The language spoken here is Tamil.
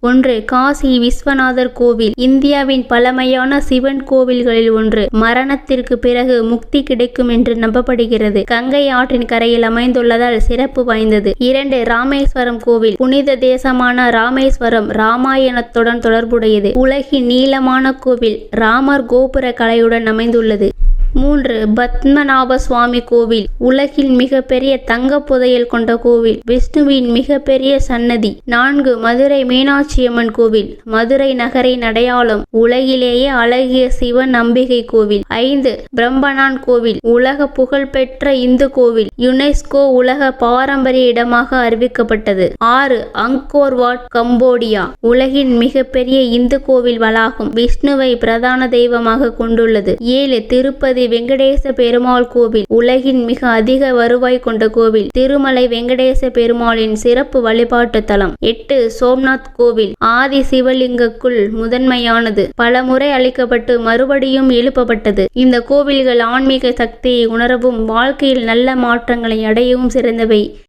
ஒன்று காசி விஸ்வநாதர் கோவில் இந்தியாவின் பழமையான சிவன் கோவில்களில் ஒன்று. மரணத்திற்கு பிறகு முக்தி கிடைக்கும் என்று நம்பப்படுகிறது. கங்கை ஆற்றின் கரையில் அமைந்துள்ளதால் சிறப்பு வாய்ந்தது. இரண்டு ராமேஸ்வரம் கோவில். புனித தேசமான ராமேஸ்வரம் ராமாயணத்துடன் தொடர்புடையது. உலகின் நீளமான கோவில் ராமர் கோபுர கலையுடன் அமைந்துள்ளது. மூன்று பத்மநாப சுவாமி கோவில் உலகின் மிகப்பெரிய தங்க புதையல் கொண்ட கோவில் விஷ்ணுவின் மிகப்பெரிய சன்னதி. நான்கு மதுரை மீனாட்சியம்மன் கோவில் மதுரை நகரின் அடையாளம் உலகிலேயே அழகிய சிவன் நம்பிக்கை கோவில். ஐந்து பிரம்மனான் கோவில் உலக புகழ்பெற்ற இந்து கோவில் யுனெஸ்கோ உலக பாரம்பரிய இடமாக அறிவிக்கப்பட்டது. ஆறு அங்கோர் வாட் கம்போடியா உலகின் மிகப்பெரிய இந்து கோவில் வளாகம் விஷ்ணுவை பிரதான தெய்வமாக கொண்டுள்ளது. ஏழு திருப்பதி வெங்கடேச பெருமாள் கோவில் உலகின் மிக அதிக வருவாய் கொண்ட கோவில் திருமலை வெங்கடேச பெருமாளின் சிறப்பு வழிபாட்டு தலம். எட்டு சோம்நாத் கோவில் ஆதி சிவலிங்கக்குள் முதன்மையானது. பல முறை அளிக்கப்பட்டு மறுபடியும் எழுப்பப்பட்டது. இந்த கோவில்கள் ஆன்மீக சக்தியை உணரவும் வாழ்க்கையில் நல்ல மாற்றங்களை அடையவும் சிறந்தவை.